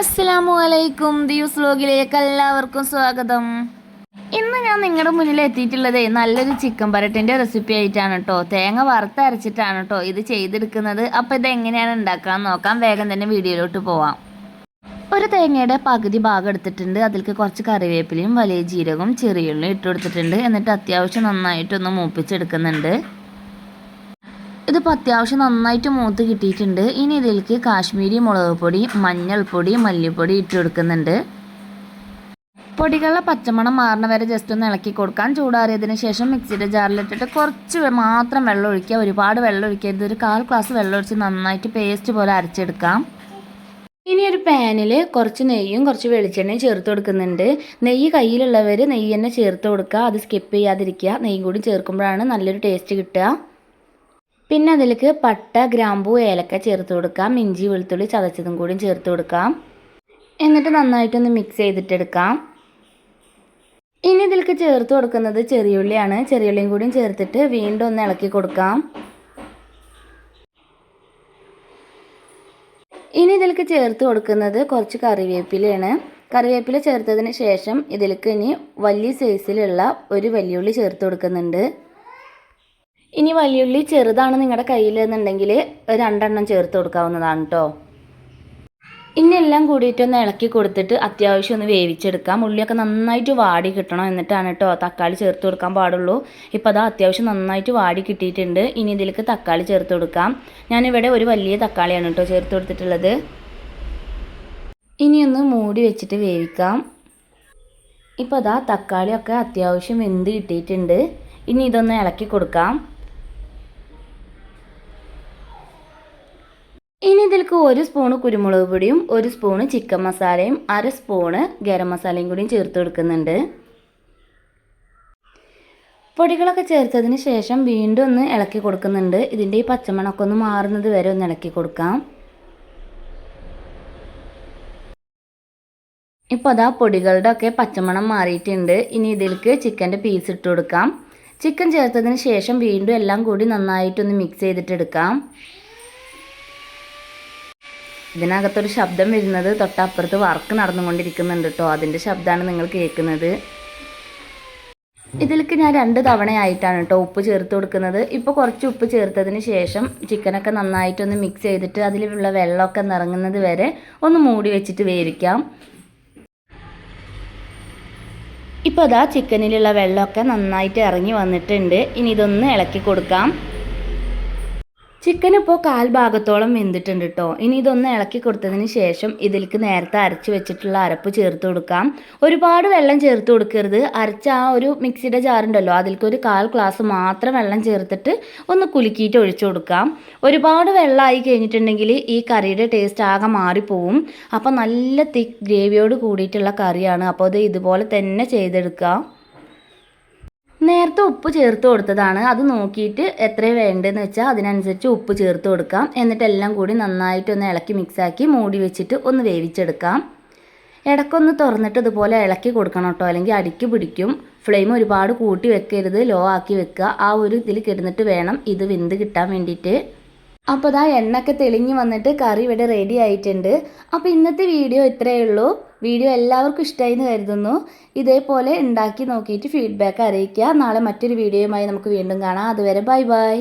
അസ്സലാമു അലൈക്കും ദിയൂസ് വ്ലോഗിലേക്ക് എല്ലാവർക്കും സ്വാഗതം. ഇന്ന് ഞാൻ നിങ്ങളുടെ മുന്നിൽ എത്തിയിട്ടുള്ളത് നല്ലൊരു ചിക്കൻ പരട്ടിന്റെ റെസിപ്പി ആയിട്ടാണ് കേട്ടോ തേങ്ങ വറുത്തരച്ചിട്ടാണ് കേട്ടോ ഇത് ചെയ്തെടുക്കുന്നത്. അപ്പോൾ ഇത് എങ്ങനെയാണ് ഉണ്ടാക്കാൻ നോക്കാം. വേഗം തന്നെ വീഡിയോയിലോട്ട് പോവാം. ഒരു തേങ്ങയുടെ പകുതി ഭാഗം എടുത്തിട്ടുണ്ട്. അതിലേക്ക് കുറച്ച് കറിവേപ്പിലയും വലിയ ജീരകവും ചെറിയുള്ളിയും ഇട്ട് കൊടുത്തിട്ടുണ്ട് എന്നിട്ട് അത്യാവശ്യം നന്നായിട്ടൊന്ന് മൂപ്പിച്ചെടുക്കുന്നുണ്ട്. ഇതിപ്പോൾ അത്യാവശ്യം നന്നായിട്ട് മൂത്ത് കിട്ടിയിട്ടുണ്ട്. ഇനി ഇതിലേക്ക് കാശ്മീരി മുളക് പൊടി മഞ്ഞൾപ്പൊടി മല്ലിപ്പൊടി ഇട്ട് കൊടുക്കുന്നുണ്ട്. പൊടികളുടെ പച്ചമണം മാറണ വരെ ജസ്റ്റ് ഒന്ന് ഇളക്കി കൊടുക്കാൻ ചൂടാറിയതിന് ശേഷം മിക്സിയുടെ ജാറിലിട്ടിട്ട് കുറച്ച് മാത്രം വെള്ളം ഒഴിക്കുക. ഒരുപാട് വെള്ളം ഒഴിക്കരുത്. ഒരു കാൽ ഗ്ലാസ് വെള്ളം ഒഴിച്ച് നന്നായിട്ട് പേസ്റ്റ് പോലെ അരച്ചെടുക്കാം. ഇനി ഒരു പാനിൽ കുറച്ച് നെയ്യും കുറച്ച് വെളിച്ചെണ്ണയും ചേർത്ത് കൊടുക്കുന്നുണ്ട്. നെയ്യ് കയ്യിലുള്ളവർ നെയ്യ് തന്നെ ചേർത്ത് കൊടുക്കുക. അത് സ്കിപ്പ് ചെയ്യാതിരിക്കുക. നെയ്യും കൂടി ചേർക്കുമ്പോഴാണ് നല്ലൊരു ടേസ്റ്റ് കിട്ടുക. പിന്നെ അതിലേക്ക് പട്ട ഗ്രാമ്പൂ ഏലക്ക ചേർത്ത് കൊടുക്കാം. ഇഞ്ചി വെളുത്തുള്ളി ചതച്ചതും കൂടി ചേർത്ത് കൊടുക്കാം. എന്നിട്ട് നന്നായിട്ടൊന്ന് മിക്സ് ചെയ്തിട്ടെടുക്കാം ഇനി ഇതിലേക്ക് ചേർത്ത് കൊടുക്കുന്നത് ചെറിയുള്ളിയാണ്. ചെറിയുള്ളിയും കൂടിയും ചേർത്തിട്ട് വീണ്ടും ഒന്ന് ഇളക്കി കൊടുക്കാം. ഇനി ഇതിലേക്ക് ചേർത്ത് കൊടുക്കുന്നത് കുറച്ച് കറിവേപ്പിലയാണ്. കറിവേപ്പില ചേർത്തതിന് ശേഷം ഇതിലേക്ക് ഇനി വലിയ സൈസിലുള്ള ഒരു വലിയുള്ളി ചേർത്ത് കൊടുക്കുന്നുണ്ട്. ഇനി വലിയുള്ളി ചെറുതാണ് നിങ്ങളുടെ കയ്യിൽ എന്നുണ്ടെങ്കിൽ രണ്ടെണ്ണം ചേർത്ത് കൊടുക്കാവുന്നതാണ് കേട്ടോ ഇന്നെല്ലാം എല്ലാം കൂടിയിട്ടൊന്ന് ഇളക്കി കൊടുത്തിട്ട് അത്യാവശ്യം ഒന്ന് വേവിച്ചെടുക്കാം. ഉള്ളിയൊക്കെ നന്നായിട്ട് വാടി കിട്ടണം എന്നിട്ടാണ് കേട്ടോ തക്കാളി ചേർത്ത് കൊടുക്കാൻ പാടുള്ളൂ. ഇപ്പോൾ അതാ അത്യാവശ്യം നന്നായിട്ട് വാടി കിട്ടിയിട്ടുണ്ട്. ഇനി ഇതിലേക്ക് തക്കാളി ചേർത്ത് കൊടുക്കാം. ഞാനിവിടെ ഒരു വലിയ തക്കാളിയാണ് കേട്ടോ ചേർത്ത് കൊടുത്തിട്ടുള്ളത്. ഇനിയൊന്ന് മൂടി വെച്ചിട്ട് വേവിക്കാം. ഇപ്പോൾ അതാ തക്കാളിയൊക്കെ അത്യാവശ്യം വെന്ത് കിട്ടിയിട്ടുണ്ട്. ഇനി ഇതൊന്ന് ഇളക്കി കൊടുക്കാം. ഇതിലേക്ക് ഒരു സ്പൂണ് കുരുമുളക് പൊടിയും ഒരു സ്പൂണ് ചിക്കൻ മസാലയും അര സ്പൂണ് ഗരം മസാലയും കൂടിയും ചേർത്ത് കൊടുക്കുന്നുണ്ട്. പൊടികളൊക്കെ ചേർത്തതിന് ശേഷം വീണ്ടും ഒന്ന് ഇളക്കി കൊടുക്കുന്നുണ്ട്. ഇതിന്റെ ഈ പച്ചമണമൊക്കെ ഒന്ന് മാറുന്നത് വരെ ഒന്ന് ഇളക്കി കൊടുക്കാം. ഇപ്പോൾ അതാ പൊടികളുടെ ഒക്കെ പച്ചമണം മാറിയിട്ടുണ്ട്. ഇനി ഇതിലേക്ക് ചിക്കന്റെ പീസ് ഇട്ട് കൊടുക്കാം. ചിക്കൻ ചേർത്തതിന് ശേഷം വീണ്ടും എല്ലാം കൂടി നന്നായിട്ടൊന്ന് മിക്സ് ചെയ്തിട്ടെടുക്കാം ഇതിനകത്തൊരു ശബ്ദം വരുന്നത് തൊട്ടപ്പുറത്ത് വർക്ക് നടന്നുകൊണ്ടിരിക്കുന്നുണ്ട് കേട്ടോ അതിന്റെ ശബ്ദമാണ് നിങ്ങൾ കേൾക്കുന്നത്. ഇതിലേക്ക് ഞാൻ രണ്ട് തവണയായിട്ടാണ് കേട്ടോ ഉപ്പ് ചേർത്ത് കൊടുക്കുന്നത്. ഇപ്പോൾ കുറച്ച് ഉപ്പ് ചേർത്തതിന് ശേഷം ചിക്കനൊക്കെ നന്നായിട്ടൊന്ന് മിക്സ് ചെയ്തിട്ട് അതിലുള്ള വെള്ളമൊക്കെ നിറങ്ങുന്നത് വരെ ഒന്ന് മൂടി വെച്ചിട്ട് വേവിക്കാം. ഇപ്പോൾ അതാ ചിക്കനിലുള്ള വെള്ളമൊക്കെ നന്നായിട്ട് ഇറങ്ങി വന്നിട്ടുണ്ട്. ഇനി ഇതൊന്ന് ഇളക്കി കൊടുക്കാം. ചിക്കൻ ഇപ്പോൾ കാൽ ഭാഗത്തോളം വെന്തിട്ടുണ്ട് കേട്ടോ ഇനി ഇതൊന്ന് ഇളക്കി കൊടുത്തതിന് ശേഷം ഇതിലേക്ക് നേരത്തെ അരച്ച് വെച്ചിട്ടുള്ള അരപ്പ് ചേർത്ത് കൊടുക്കാം. ഒരുപാട് വെള്ളം ചേർത്ത് കൊടുക്കരുത്. അരച്ച ആ ഒരു മിക്സിയുടെ ജാറുണ്ടല്ലോ അതിലേക്ക് ഒരു കാൽ ഗ്ലാസ് മാത്രം വെള്ളം ചേർത്തിട്ട് ഒന്ന് കുലുക്കിയിട്ട് ഒഴിച്ചു കൊടുക്കാം. ഒരുപാട് വെള്ളമായി കഴിഞ്ഞിട്ടുണ്ടെങ്കിൽ ഈ കറിയുടെ ടേസ്റ്റ് ആകെ മാറിപ്പോവും. അപ്പോൾ നല്ല തിക്ക് ഗ്രേവിയോട് കൂടിയിട്ടുള്ള കറിയാണ്. അപ്പോൾ അത് ഇതുപോലെ തന്നെ ചെയ്തെടുക്കാം. നേരത്തെ ഉപ്പ് ചേർത്ത് കൊടുത്തതാണ്. അത് നോക്കിയിട്ട് എത്ര വേണ്ടതെന്ന് വെച്ചാൽ അതിനനുസരിച്ച് ഉപ്പ് ചേർത്ത് കൊടുക്കാം. എന്നിട്ട് എല്ലാം കൂടി നന്നായിട്ടൊന്ന് ഇളക്കി മിക്സാക്കി മൂടി വെച്ചിട്ട് ഒന്ന് വേവിച്ചെടുക്കാം. ഇടക്കൊന്ന് തുറന്നിട്ട് ഇതുപോലെ ഇളക്കി കൊടുക്കണം കേട്ടോ. അല്ലെങ്കിൽ അടിക്ക് പിടിക്കും. ഫ്ലെയിം ഒരുപാട് കൂട്ടി വെക്കരുത്. ലോ ആക്കി വെക്കുക. ആ ഒരു ഇതിൽ കിടന്നിട്ട് വേണം ഇത് വെന്ത് കിട്ടാൻ വേണ്ടിയിട്ട്. അപ്പോൾ ഇതാ എണ്ണയൊക്കെ തെളിഞ്ഞ് വന്നിട്ട് കറി ഇവിടെ റെഡി ആയിട്ടുണ്ട്. അപ്പോൾ ഇന്നത്തെ വീഡിയോ ഇത്രയേ ഉള്ളൂ. വീഡിയോ എല്ലാവർക്കും ഇഷ്ടമായി എന്ന് കരുതുന്നു. ഇതേപോലെ ഉണ്ടാക്കി നോക്കിയിട്ട് ഫീഡ്ബാക്ക് അറിയിക്കുക. നാളെ മറ്റൊരു വീഡിയോയുമായി നമുക്ക് വീണ്ടും കാണാം. അതുവരെ ബൈ ബൈ